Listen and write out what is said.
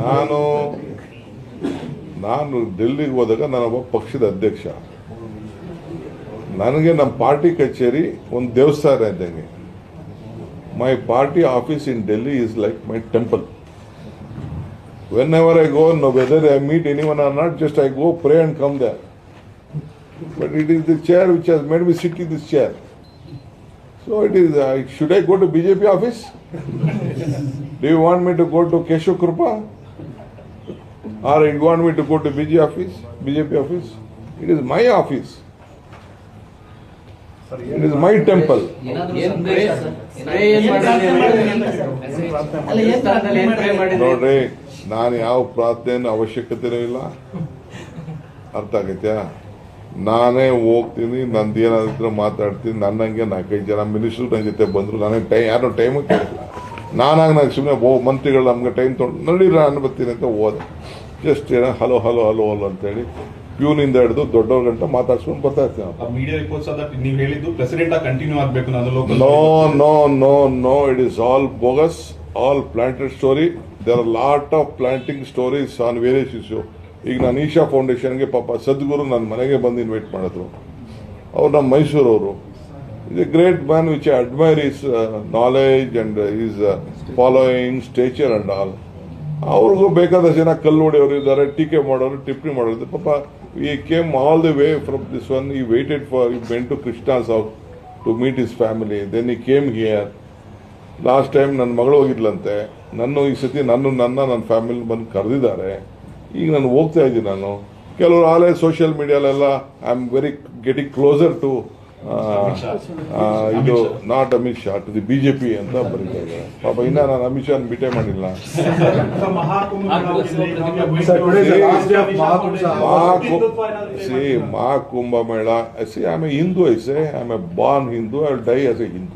ನಾನು ನಾನು ಡೆಲ್ಲಿಗೆ ಹೋದಾಗ ನಾನೊಬ್ಬ ಪಕ್ಷದ ಅಧ್ಯಕ್ಷ. ನನಗೆ ನಮ್ಮ ಪಾರ್ಟಿ ಕಚೇರಿ ಒಂದು ದೇವಸ್ಥಾನ ಇದ್ದಂಗೆ. My party office in Delhi is like my temple whenever I go no whether I meet anyone or not just I go pray and come the but it is the chair which has made me sit in this chair. So it is I should i go to bjp office do you want me to go to Keshav krupa? Or you want me to go to bj office? Bjp office? It is my office. ದೇವಸ್ಥಾನದಲ್ಲಿ ಏನ್ pray ಮಾಡಿದ್ರಿ? ನೋಡ್ರಿ ನಾನು ಯಾವ ಪ್ರಾರ್ಥನೆ ಅವಶ್ಯಕತೆನೂ ಇಲ್ಲ ಅರ್ಥ ಆಗೈತ್ಯಾ? ನಾನೇ ಹೋಗ್ತೀನಿ ನಂದು ಏನಾದ್ರು ಮಾತಾಡ್ತೀನಿ ನನ್ನಂಗೆ ನಾಲ್ಕೈದು ಜನ ಮಿನಿಸ್ಟ್ರು ನನ್ನ ಜೊತೆ ಬಂದರು ನನಗೆ ಟೈಮ್ ಯಾರು ಟೈಮ್ ಕೇಳಿಲ್ಲ. ನಾನಾಗ ನಾನು ಸುಮ್ಮನೆ ಓ ಮಂತ್ರಿಗಳು ನಮ್ಗೆ ಟೈಮ್ ತೊಗೊಂಡು ನಡೀರ ನಾನು ಬರ್ತೀನಿ ಅಂತ ಹೋದೆ. ಜಸ್ಟ್ ಏನೋ ಹಲೋ ಹಲೋ ಹಲೋ ಹಲೋ ಅಂತೇಳಿ ಪ್ಯೂನಿಂದ ಹಿಡಿದು ದೊಡ್ಡವ್ರ ಗಂಟ ಮಾತಾಡ್ಸ್ಕೊಂಡು ಬರ್ತಾ ಇರ್ತೀವಿ ನೋ ಮೀಡಿಯಾ ರಿಪೋರ್ಟ್ಸ್ ನೀವು ಹೇಳಿದ್ದು ಪ್ರೆಸಿಡೆಂಟ್ ಕಂಟಿನ್ಯೂ ಆಗಬೇಕು ನಾನು no no no no. It is all bogus, all planted story. There are lot of planting stories on various issues. ಈಗ ನಾನು ಈಶಾ ಫೌಂಡೇಶನ್ಗೆ ಪಾಪ ಸದ್ಗುರು ನನ್ನ ಮನೆಗೆ ಬಂದು ಇನ್ವೈಟ್ ಮಾಡಿದ್ರು ಅವ್ರು ನಮ್ಮ ಮೈಸೂರವರು is a great man which I admire his knowledge and his following stature and all ಅವ್ರಿಗೂ ಬೇಕಾದಷ್ಟು ಜನ ಕಲ್ಲು ಹೊಡೆಯೋರು ಇದ್ದಾರೆ, ಟೀಕೆ ಮಾಡೋರು, ಟಿಪ್ಪಣಿ ಮಾಡೋರು ಪಾಪ, he came all the way from this one he waited for he men to Krishna's house to meet his family then he came here last time ನನ್ನ ಮಗಳು ಹೋಗಿದ್ಲಂತೆ. ನನ್ನ, ಈ ಸತಿ ನನ್ನ ನನ್ನ ನನ್ನ ಫ್ಯಾಮಿಲಿ ಬಂದು ಕರೆದಿದ್ದಾರೆ. ಈಗ ನಾನು ಹೋಗ್ತಾ ಇದ್ದೀನಿ ನಾನು. ಕೆಲವರು ಆಲೇ social ಮೀಡಿಯಾಲೆಲ್ಲ I am very getting closer to ಇದು not Amit Shah to the BJP ಅಂತ ಬರೀತಾ ಇದ್ದಾರೆ ಪಾಪ ಇನ್ನ ನಾನು ಅಮಿತ್ ಶಾ ಭೇಟೆ ಮಾಡಿಲ್ಲ. See Mahakumbh Mela. See I a Hindu I say say I am a born Hindu I die as a Hindu